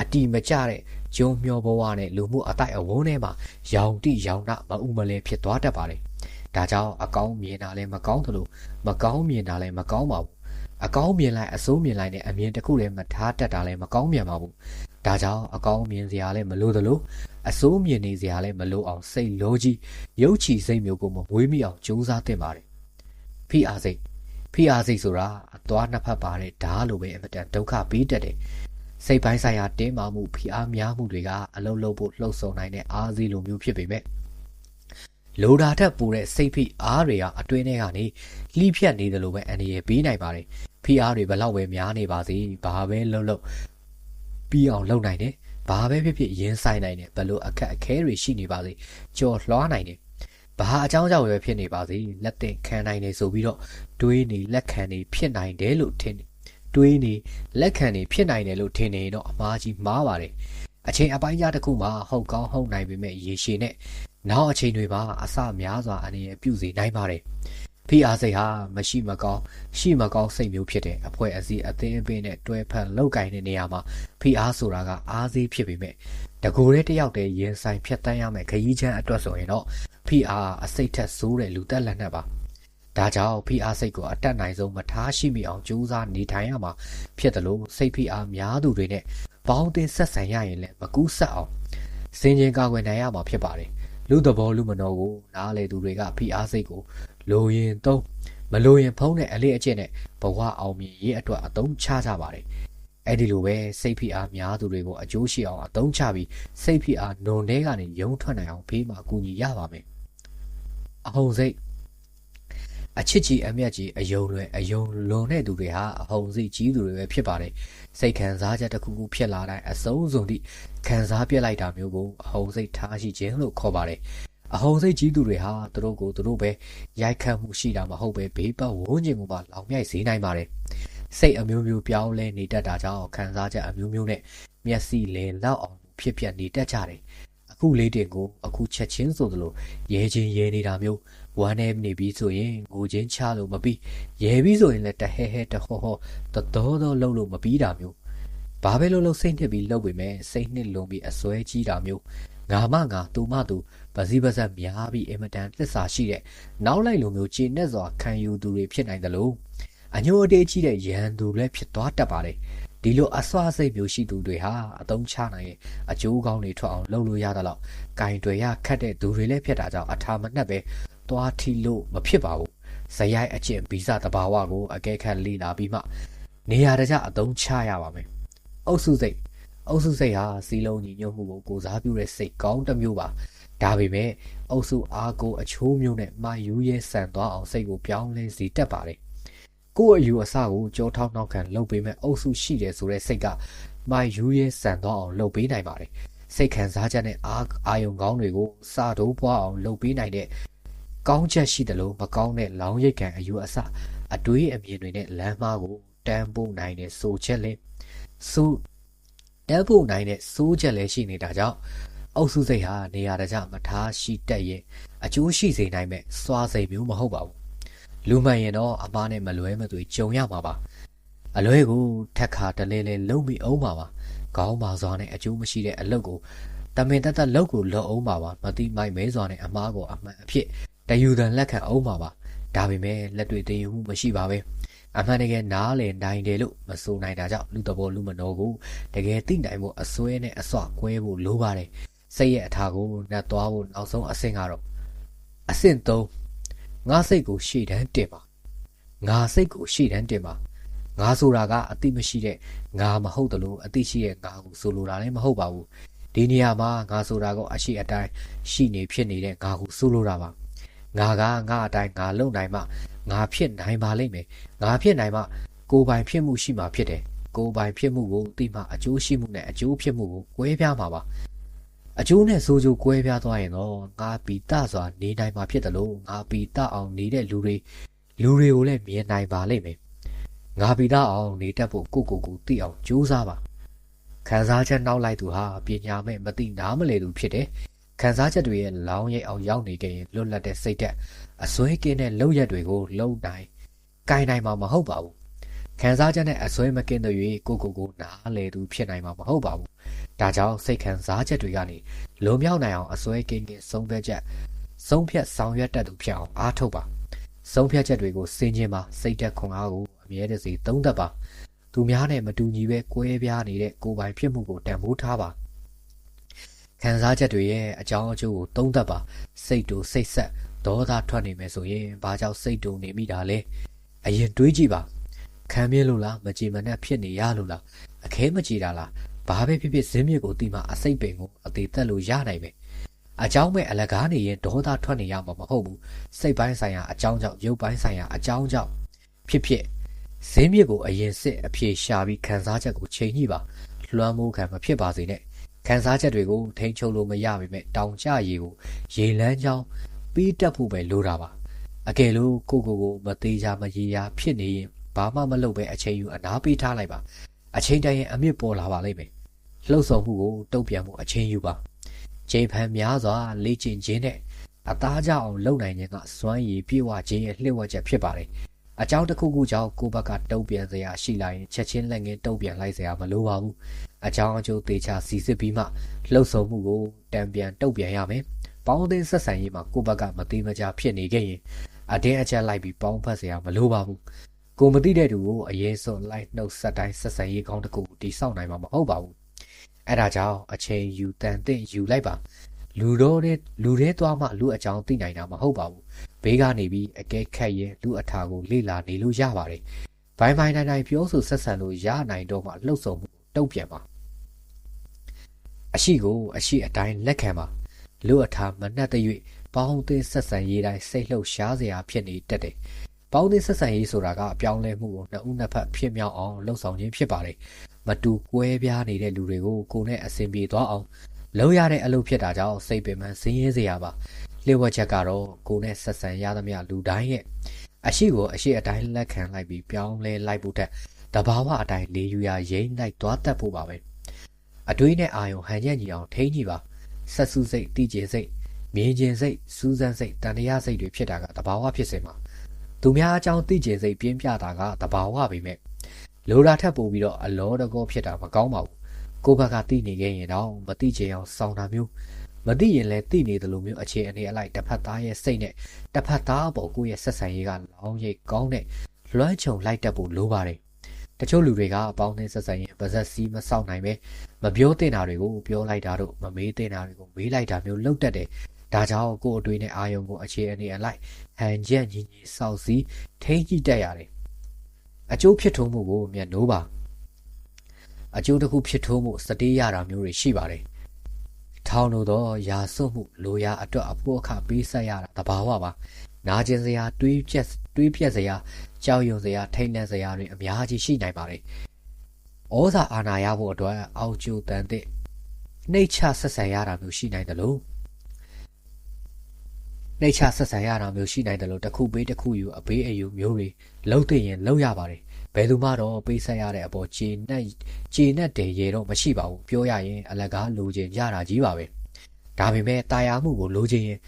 S1: အတီမကျတဲ့ဂျုံမျောဘဝနဲ့လူမှုအတိုက်အဝန်းထဲမှာရောင်တိရောင်နာမဥမလဲဖြစ်သွားတတ်ပါတယ်။ဒါကြောင့်အကောင်းမြင်တာလည်းမကောင်းသလိုမကောင်းမြင်တာလည်းမကောင်းပါဘူး။အကောင်းမြင်လိုက်အဆိုးမြင်လိုက်နဲ့အမြင်တစ်ခုလည်းမထားတတ်တာလည်းမကောင်းမြန်ပါဘူး။ဒါကြောင့်အကောင်းမြင်စရာလည်းမလိုသလိုအဆိုးမြင်နေစရာလည်းမလိုအောင်စိတ်လောကြီးရုပ်ချီစိတ်မျိုးကိုမဝေးမိအောင်ကြိုးစားသင့်ပါတယ်။ဖိအားစိတ် ဖိအားစိတ်ဆိုတာအသွားနှစ်ဖက်ပါတဲ့ဓာလိုပဲအမတန်ဒုက္ခပေးတတ်တယ်စိတ်ပိုင်းဆိုင်ရာတင်းမာမှုဖိအားများမှုတွေကအလုံးလုံးဖို့လှုပ်ဆောင်နိုင်တဲ့အားစီးလိုမျိုးဖြစ်ပေမဲ့လိုတာထက်ပိုတဲ့စိတ်ဖိအားတွေကအတွင်းထဲကနေလှိဖြတ်နေတယ်လို့ပဲအန္တရာယ်ပေးနိုင်ပါတယ်ဖိအားတွေဘလောက်ပဲများနေပါစေဘာပဲလှုပ်လှုပ်ပြီးအောင်လုပ်နိုင်တယ်ဘာပဲဖြစ်ဖြစ်ရင်ဆိုင်နိုင်တယ်ဘလို့အခက်အခဲတွေရှိနေပါစေကြော်လွှားနိုင်တယ် ဘာအကြောင်းကြောင့်ပဲဖြစ်နေပါစေလက်တင်ခံနိုင်တယ်ဆိုပြီးတော့တွေးနေလက်ခံနေဖြစ်နိုင်တယ်လို့ထင်တယ်တွေးနေလက်ခံနေဖြစ်နိုင်တယ်လို့ထင်နေတော့အမားကြီးမှားပါတယ်အချိန်အပိုင်းကြားတစ်ခုမှာဟုတ်ကောင်းဟုတ်နိုင်ပေမဲ့ရေရှည်နဲ့နောက်အချိန်တွေမှာအဆများစွာအနေနဲ့ပြုစေနိုင်ပါတယ်ဖိအားစိတ်ဟာမရှိမကောင်းရှိမကောင်းစိတ်မျိုးဖြစ်တဲ့အဖွဲ့အစည်းအသင်းအပင်းနဲ့တွဲဖက်လောက်ကင်တဲ့နေရာမှာဖိအားဆိုတာကအားစေးဖြစ်ပေမဲ့ တကူတဲ့တယောက်တည်းရင်ဆိုင်ဖြတ်တန်းရမယ်ခရီးချမ်းအတွက်ဆိုရင်တော့ဖိအားအစိတ်ထက်ဆိုးတဲ့လူသက်လက်နဲ့ပါဒါကြောင့်ဖိအားစိတ်ကိုအတက်နိုင်ဆုံးမထားရှိမိအောင်ကြိုးစားနေထိုင်ရမှာဖြစ်တယ်လို့စိတ်ဖိအားများသူတွေနဲ့ပေါင်းတင်ဆက်ဆံရရင်လည်းမကူးဆက်အောင်စင်ကျင်ကာကွယ်နိုင်ရမှာဖြစ်ပါတယ်လူသဘောလူမနောကိုနားလေသူတွေကဖိအားစိတ်ကိုလိုရင်သုံးမလိုရင်ဖုံးတဲ့အလေးအကျင့်နဲ့ဘဝအောင်မြင်ရေးအတွက်အသုံးချကြပါတယ် အဲ့ဒီလိုပဲစိတ်ဖိအားများသူတွေကိုအကျိုးရှိအောင်အသုံးချပြီးစိတ်ဖိအားနုံထဲကနေရုံထွက်နိုင်အောင်ဖေးမှာအကူအညီရပါမယ်အဟုန်စိတ်အချစ်ကြီးအမျက်ကြီးအယုံလွယ်အယုံလွန်တဲ့သူတွေဟာအဟုန်စိတ်ကြီးသူတွေပဲဖြစ်ပါတယ်စိတ်ခံစားချက်တစ်ခုခုဖြစ်လာတိုင်းအစုံစုံသည့်ခံစားပြစ်လိုက်တာမျိုးကိုအဟုန်စိတ်ထားရှိခြင်းလို့ခေါ်ပါတယ်အဟုန်စိတ်ကြီးသူတွေဟာသူတို့ကိုသူတို့ပဲရိုက်ခတ်မှုရှိတာမဟုတ်ပဲဘေးပတ်ဝန်းကျင်ကိုပါလောင်မြိုက်စေနိုင်ပါတယ် စိတ်အမျိုးမျိုးပြောင်းလဲနေတတ်တာကြောင့်ခံစားချက်အမျိုးမျိုးနဲ့မျက်စိလင်လောက်အောင်ဖြစ်ပြနေတတ်ကြတယ်အခုအခုလေးတင်ကိုအခုချက်ချင်းဆိုသလိုရဲချင်းရဲနေတာမျိုးဝမ်းနေနေပြီးဆိုရင်ငိုချင်းချလို့မပြီးရဲပြီးဆိုရင်လည်းတဟဲဟဲတဟောဟောတတော်တော်လှုပ်လို့မပြီးတာမျိုးဘာပဲလို့လို့စိတ်နှစ်ပြီးလှုပ်ပေမဲ့စိတ်နှစ်လုံးပြီးအစွဲကြီးတာမျိုးငါမငါသူမသူပစည်းပစက်များပြီးအင်မတန်သစ္စာရှိတဲ့နောက်လိုက်လိုမျိုးခြေနဲ့စွာခံယူသူတွေဖြစ်နိုင်တယ်လို့ အညိုအတေးကြီးတဲ့ရန်သူလည်းဖြစ်သွားတတ်ပါတယ်ဒီလိုအစွာစိတ်မျိုးရှိသူတွေဟာအတုံးချနိုင်ရဲ့အကျိုးကောင်းတွေထွက်အောင်လုပ်လို့ရတာတော့ကင်တွေရခတ်တဲ့သူတွေလည်းဖြစ်တာကြောင့်အထာမနှက်ပဲသွားထီလို့မဖြစ်ပါဘူးဇယိုက်အကျင့်ဗီဇတဘာဝကိုအကဲခတ်လေ့လာပြီးမှ နေရာတကျအတုံးချရပါမယ်အုပ်စုစိတ်အုပ်စုစိတ်ဟာစီလုံးညီညွတ်မှုကိုကိုစားပြုတဲ့စိတ်ကောင်းတစ်မျိုးပါဒါပေမဲ့အုပ်စုအားကိုအချိုးမျိုးနဲ့မာယူရဲဆန်သွားအောင်စိတ်ကိုပြောင်းလဲစေတတ်ပါတယ် ကိုယ့်အယူအဆကိုကြောထောက်နောက်ခံလုပ်ပေးမဲ့အုပ်စုရှိတယ်ဆိုတဲ့စိတ်ကမာယူရဲဆန်သွားအောင်လုပ်ပေးနိုင်ပါတယ်စိတ်ခံစားချက်နဲ့အာအာယုံကောင်းတွေကိုစာတိုးပွားအောင်လုပ်ပေးနိုင်တဲ့ကောင်းချက်ရှိတယ်လို့မကောင်းတဲ့လောင်းရိတ်ခံအယူအဆအတွေးအမြင်တွေနဲ့လမ်းမကိုတန်းပို့နိုင်တဲ့ဆိုချက်လဲဆိုတန်းပို့နိုင်တဲ့စိုးချက်လည်းရှိနေတာကြောင့်အုပ်စုစိတ်ဟာနေရာတကျမထားရှိတတ်ရင်အကျိုးရှိစေနိုင်မဲ့စွာစိတ်မျိုးမဟုတ်ပါဘူး လူမှန်ရင်တော့အမားနဲ့မလွဲမသွေကြုံရမှာပါအလွဲကိုထက်ခါတလဲလဲလုံးပြီးအောင်ပါပါကောင်းပါစွာနဲ့အကျိုးမရှိတဲ့အလုပ်ကိုတမင်တက်တက်လုပ်ကိုလုပ်အောင်ပါပါမတိမိုက်မဲစွာနဲ့အမားကိုအမှန်အဖြစ်တယူတန်လက်ခံအောင်ပါပါဒါပေမဲ့လက်တွေ့သိယူမှုမရှိပါပဲအမှန်တကယ်နားလည်နိုင်တယ်လို့မဆိုနိုင်တာကြောင့်လူတဘောလူမနောကိုတကယ်သိနိုင်ဖို့အစွဲနဲ့အစွကွဲဖို့လိုပါတယ်စိတ်ရဲ့အထာကိုနှက်သွားဖို့နောက်ဆုံးအဆင့်ကတော့အဆင့်3 ငါစိတ်ကိုရှေ့တန်းတင်ပါငါစိတ်ကိုရှေ့တန်းတင်ပါငါဆိုတာကအတိမရှိတဲ့ငါမဟုတ်တယ်လို့အတိရှိတဲ့ငါကိုဆိုလိုတာလည်းမဟုတ်ပါဘူးဒီနေရာမှာငါဆိုတာကအရှိအတိုင်းရှိနေဖြစ်နေတဲ့ငါကိုဆိုလိုတာပါငါကငါအတိုင်းငါလုံနိုင်မှငါဖြစ်နိုင်ပါလိမ့်မယ်ငါဖြစ်နိုင်မှကိုယ်ပိုင်ဖြစ်မှုရှိမှဖြစ်တယ်ကိုယ်ပိုင်ဖြစ်မှုကိုသိမှအကျိုးရှိမှုနဲ့အကျိုးဖြစ်မှုကိုကွဲပြားမှာပါ အကျိုးနဲ့ဆိုးကျိုးကွဲပြားသွားရင်တော့ငါပီတစွာနေနိုင်မှာဖြစ်တယ်လို့ငါပီတအောင်နေတဲ့လူတွေလူတွေကိုလည်းမြင်နိုင်ပါလိမ့်မယ်ငါပီတအောင်နေတတ်ဖို့ကိုကိုကိုသိအောင်ကြိုးစားပါခံစားချက်နောက်လိုက်သူဟာပညာမဲ့မသိနားမလည်သူဖြစ်တယ်ခံစားချက်တွေရဲ့လောင်းရိပ်အောင်ရောက်နေကြရင်လွတ်လပ်တဲ့စိတ်သက်အစွဲကင်းတဲ့လောက်ရက်တွေကိုလုံနိုင်ကိုင်နိုင်မှာမဟုတ်ပါဘူး ခံစားချက်နဲ့အစွဲမကင်းတဲ့၍ကိုကိုကိုနားလေသူဖြစ်နိုင်မှာမဟုတ်ပါဘူးဒါကြောင့်စိတ်ခံစားချက်တွေကနေလွန်မြောက်နိုင်အောင်အစွဲကင်းကင်းဆုံးဖြတ်ချက်ဆုံးဖြတ်ဆောင်ရွက်တတ်သူဖြစ်အောင်အားထုတ်ပါဆုံးဖြတ်ချက်တွေကိုစင်ကျင်ပါစိတ်သက်ခွန်အားကိုအမြဲတစေသုံးသပ်ပါသူများနဲ့မတူညီပဲကွဲပြားနေတဲ့ကိုယ်ပိုင်ဖြစ်မှုကိုတန်ဖိုးထားပါခံစားချက်တွေရဲ့အကြောင်းအကျိုးကိုသုံးသပ်ပါစိတ်တူစိတ်ဆက်ဒေါသထွက်နေမယ်ဆိုရင်ဘာကြောင့်စိတ်တူနေမိတာလဲအရင်တွေးကြည့်ပါ ခံမြင်လို့လားမကြည်မနှက်ဖြစ်နေရလို့လားအခဲမကြည်တာလားဘာပဲဖြစ်ဖြစ်ဇင်းမြစ်ကိုတီးမှအစိတ်ပင်ကိုအသေးသက်လို့ရနိုင်မယ်အကြောင်းမဲ့အလကားနေရင်ဒေါသထွက်နေရမှာမဟုတ်ဘူးစိတ်ပိုင်းဆိုင်ရာအကြောင်းကြောင့်ရုပ်ပိုင်းဆိုင်ရာအကြောင်းကြောင့်ဖြစ်ဖြစ်ဇင်းမြစ်ကိုအရင်စစ်အဖြေရှာပြီးခံစားချက်ကိုချိန်ညှိပါလွှမ်းမိုးခံမဖြစ်ပါစေနဲ့ခံစားချက်တွေကိုထိန်းချုပ်လို့မရပါပဲတောင်ကျရေကိုရေလန်းချောင်းပြီးတက်ဖို့ပဲလိုတာပါအကယ်လို့ကိုကိုကိုမသေးချာမရေရာဖြစ်နေရင် ဘာမှမလုပ်ပဲအချိန်ယူအနာပေးထားလိုက်ပါအချိန်တိုင်းရင်အမြင့်ပေါ်လာပါလိမ့်မယ်လှုပ်ဆောင်မှုကိုတုံ့ပြန်မှုအချိန်ယူပါချိန်ဖန်များစွာလေ့ကျင့်ခြင်းနဲ့အသားကြအောင်လုပ်နိုင်ခြင်းကစွမ်းရည်ပြည့်ဝခြင်းရဲ့လှည့်ဝက်ချက်ဖြစ်ပါတယ်အကြောင်းတစ်ခုခုကြောင့်ကိုယ့်ဘက်ကတုံ့ပြန်စရာရှိလာရင်ချက်ချင်းလက်ငင်းတုံ့ပြန်လိုက်စရာမလိုပါဘူးအကြောင်းအကျိုးသေချာစီစစ်ပြီးမှလှုပ်ဆောင်မှုကိုတံပြန်တုံ့ပြန်ရမယ်ပေါင်းသင်းဆက်ဆံရေးမှာကိုယ့်ဘက်ကမသေးမကြဖြစ်နေခဲ့ရင်အတင်းအကျပ်လိုက်ပြီးပေါင်းဖက်စရာမလိုပါဘူး ကိုမသိတဲ့သူကိုအရေးဆုံးလိုက်နှုတ်ဆက်တိုင်းဆက်ဆံရေးကောင်းတစ်ခုတိစောက်နိုင်မှာမဟုတ်ပါဘူးအဲ့ဒါကြောင့်အချိန်ယူတန်တဲ့ယူလိုက်ပါလူတော်တဲ့လူတဲ့သွားမှလူအကြောင်းသိနိုင်တာမဟုတ်ပါဘူးဘေးကနေပြီးအကဲခတ်ရင်လူအထာကိုလေ့လာနေလို့ရပါတယ်ဘိုင်ဘိုင်နိုင်နိုင်ပြောဆိုဆက်ဆံလို့ရနိုင်တော့မှလှုပ်ဆောင်မှုတုံ့ပြန်ပါအရှိကိုအရှိအတိုင်းလက်ခံပါလူအထာမနှက်တဲ့၍ပေါင်းသင်းဆက်ဆံရေးတိုင်းစိတ်လှုပ်ရှားစရာဖြစ်နေတတ်တယ် ပေါင်းသင်းဆက်ဆံရေးဆိုတာကအပြောင်းလဲမှုကိုနှစ်ဦးနှစ်ဖက်ဖြစ်မြောက်အောင်လှုပ်ဆောင်ခြင်းဖြစ်ပါတယ်မတူကွဲပြားနေတဲ့လူတွေကိုကိုယ်နဲ့အဆင်ပြေသွားအောင်လုံးရတဲ့အလုပ်ဖြစ်တာကြောင့်စိတ်ပင်ပန်းဆင်းရဲစရာပါလျှို့ဝှက်ချက်ကတော့ကိုယ်နဲ့ဆက်ဆံရသမျှလူတိုင်းရဲ့အရှိကိုအရှိအတိုင်းလက်ခံလိုက်ပြီးပြောင်းလဲလိုက်ဖို့တက်တဘာဝအတိုင်းလေယူရရိမ့်လိုက်သွားတတ်ဖို့ပါပဲအတွေးနဲ့အာယုံဟန်ချက်ညီအောင်ထိန်းကြည့်ပါဆက်စုစိတ်တိကျင်စိတ်မြင်ကျင်စိတ်စူးစမ်းစိတ်တန်တရားစိတ်တွေဖြစ်တာကတဘာဝဖြစ်စေမှာ သူများအကြောင်းတိကျင်စိတ်ပြင်းပြတာကတဘာဝပဲမဲ့လိုတာထက်ပိုပြီးတော့အလောတကောဖြစ်တာမကောင်းပါဘူးကိုယ့်ဘက်ကတိနေခဲ့ရင်တော့မတိချင်အောင်စောင်းတာမျိုးမသိရင်လည်းသိနေတယ်လို့မျိုးအခြေအနေအလိုက်တစ်ဖက်သားရဲ့စိတ်နဲ့တစ်ဖက်သားအပေါ်ကိုယ့်ရဲ့ဆက်ဆံရေးကလောင်းရိပ်ကောင်းတဲ့လွှမ်းခြုံလိုက်တတ်ဖို့လိုပါတယ်တချို့လူတွေကပေါင်းတဲ့ဆက်ဆံရေးပါဇက်စီးမဆောက်နိုင်ပဲမပြောတင်တာတွေကိုပြောလိုက်တာတို့မမေးတင်တာတွေကိုမေးလိုက်တာမျိုးလုပ်တတ်တယ်ဒါကြောင့်ကိုယ့်အတွေ့နဲ့အာယုံကိုအခြေအနေအလိုက်ဟန်ချက်ညီညီစောက်စီးထိန်းကြည့်တတ်ရတယ်အကျိုးဖြစ်ထုံးမှုကိုမျက်နှိုးပါအကျိုးတစ်ခုဖြစ်ထုံးမှုစတေးရတာမျိုးတွေရှိပါတယ်ထောင်လို့တော့ရာစွတ်မှုလိုရာအတွက်အဖို့အခပေးဆက်ရတာတဘာဝပါနာကျင်စရာတွေးပြက်တွေးပြက်စရာကြောက်ရွံ့စရာထိတ်လန့်စရာတွေအများကြီးရှိနိုင်ပါတယ်ဩဇာအာဏာရဖို့အတွက်အောက်ကျိုးတန်တဲ့နှိတ်ချဆက်ဆံရတာမျိုးရှိနိုင်တယ်လို့ နှိတ်ချဆက်ဆံရတာမျိုးရှိနိုင်တယ်လို့တစ်ခုပေးတစ်ခုယူအဘေးအယူမျိုးတွေလှုပ်သိရင်လှုပ်ရပါတယ်ဘယ်သူမှတော့ပေးဆက်ရတဲ့အပေါ်ခြေနဲ့ခြေနဲ့တည်ရေတော့မရှိပါဘူးပြောရရင်အလကားလိုချင်ကြတာကြီးပါပဲဒါပေမဲ့တာယာမှုကိုလိုချင်ရင်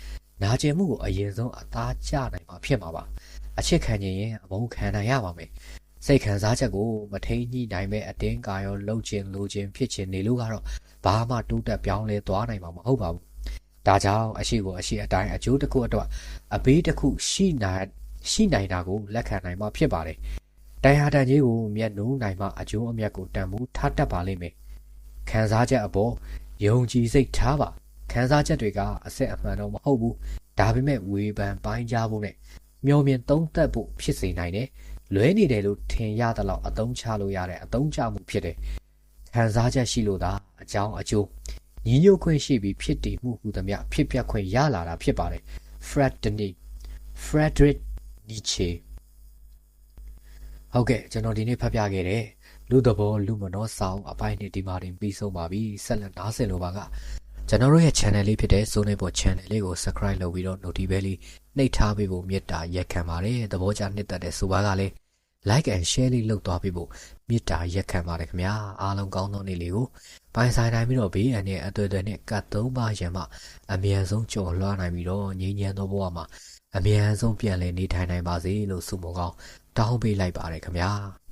S1: နာကျင်မှုကိုအရင်ဆုံးအသားကျနိုင်မှာဖြစ်မှာပါအချစ်ခံခြင်းရင်အမုန်းခံနိုင်ရပါမယ်စိတ်ခံစားချက်ကိုမထိန်ညှိနိုင်မဲ့အတင်းကာရောလှုပ်ခြင်းလိုခြင်းဖြစ်ခြင်းနေလို့ကတော့ဘာမှတိုးတက်ပြောင်းလဲသွားနိုင်မှာမဟုတ်ပါဘူး ဒါကြောင့်အရှိကိုအရှိအတိုင်းအကျိုးတစ်ခုအတွက်အဘေးတစ်ခုရှိနိုင်ရှိနိုင်တာကိုလက်ခံနိုင်မှာဖြစ်ပါတယ်တိုင်ဟာတန်ကြီးကိုမျက်နှိုးနိုင်မှအကျိုးအမြတ်ကိုတန်ဖိုးထားတတ်ပါလိမ့်မယ်ခံစားချက်အပေါ်ယုံကြည်စိတ်ထားပါခံစားချက်တွေကအဆက်အမှန်တော့မဟုတ်ဘူးဒါပေမဲ့ဝေဖန်ပိုင်းကြဖို့နဲ့မျောမြင်သုံးသပ်ဖို့ဖြစ်စေနိုင်တယ်လွဲနေတယ်လို့ထင်ရသလောက်အသုံးချလို့ရတဲ့အသုံးချမှုဖြစ်တယ်ခံစားချက်ရှိလို့သာအကြောင်းအကျိုး ညီညွတ်ခွင့်ရှိပြီးဖြစ်တည်မှုဟူသမျှဖြစ်ပျက်ခွင့်ရလာတာဖြစ်ပါတယ် Fred Denis Frederick Nietzsche ဟုတ်ကဲ့ကျွန်တော်ဒီနေ့ဖတ်ပြခဲ့တဲ့လူသဘောလူမနောဆောင်အပိုင်းနဲ့ဒီမှာတင်ပြီးဆုံးပါပြီဆက်လက်နားဆင်လိုပါကကျွန်တော်တို့ရဲ့ channel လေးဖြစ်တဲ့ Zone Board channel လေးကို subscribe လုပ်ပြီးတော့ notification လေးနှိပ်ထားပေးဖို့မေတ္တာရက်ခံပါတယ်သဘောကျနှစ်သက်တဲ့ဆိုပါကလည်း like and share လေးလုပ်သွားပေးဖို့မေတ္တာရက်ခံပါတယ်ခင်ဗျာအားလုံးကောင်းသောနေ့လေးကိုပိုင်ဆိုင်နိုင်ပြီးတော့ဘေးအန္တရာယ်အသွေးသွေးနဲ့ကတ်သုံးပါရံမှအမြန်ဆုံးကြော်လွှားနိုင်ပြီးတော့ငြိမ်းချမ်းသောဘဝမှာအမြန်ဆုံးပြန်လည်နေထိုင်နိုင်ပါစေလို့ဆုမကောင်းတောင်းပေးလိုက်ပါတယ်ခင်ဗျာ